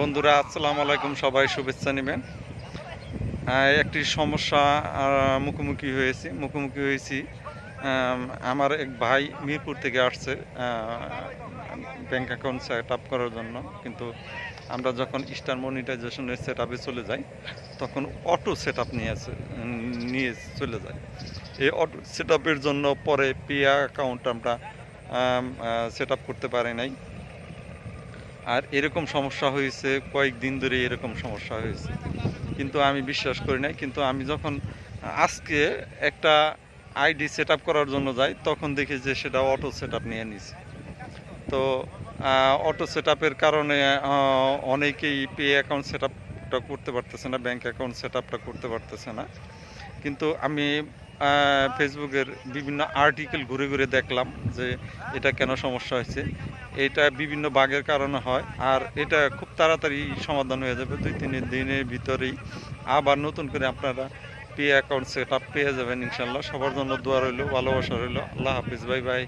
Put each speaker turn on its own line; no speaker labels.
বন্ধুরা, আসসালামু আলাইকুম, সবাই শুভেচ্ছা নেবেন। একটি সমস্যা মুখোমুখি হয়েছি মুখোমুখি হয়েছি। আমার এক ভাই মিরপুর থেকে আসছে ব্যাঙ্ক অ্যাকাউন্ট সেট আপ করার জন্য। কিন্তু আমরা যখন স্টার মনিটাইজেশনের সেট আপে চলে যাই, তখন অটো সেট আপ নিয়ে আসে নিয়ে চলে যায়। এই অটো সেট জন্য পরে পিয়া অ্যাকাউন্ট আমরা সেট আপ করতে পারি নাই। আর এরকম সমস্যা হয়েছে, কয়েকদিন ধরে এরকম সমস্যা হয়েছে। কিন্তু আমি বিশ্বাস করি নাই, কিন্তু আমি যখন আজকে একটা আইডি সেট করার জন্য যাই, তখন দেখি যে সেটা অটো সেট নিয়ে নিছে। তো অটো সেট কারণে অনেকেই পে অ্যাকাউন্ট সেট করতে পারতেছে না ব্যাংক অ্যাকাউন্ট সেট করতে পারতেছে না। কিন্তু আমি ফেসবুকের বিভিন্ন আর্টিকেল ঘুরে ঘুরে দেখলাম যে এটা কেন সমস্যা হয়েছে। এটা বিভিন্ন বাঘের কারণে হয় আর এটা খুব তাড়াতাড়ি সমাধান হয়ে যাবে। দুই, তিন দিনের ভিতরেই আবার নতুন করে আপনারা পে অ্যাকাউন্ট সেট আপ পেয়ে যাবেন ইনশাল্লাহ। সবার জন্য দোয়া রইল, ভালোবাসা রইল। আল্লাহ হাফিজ, বাই বাই।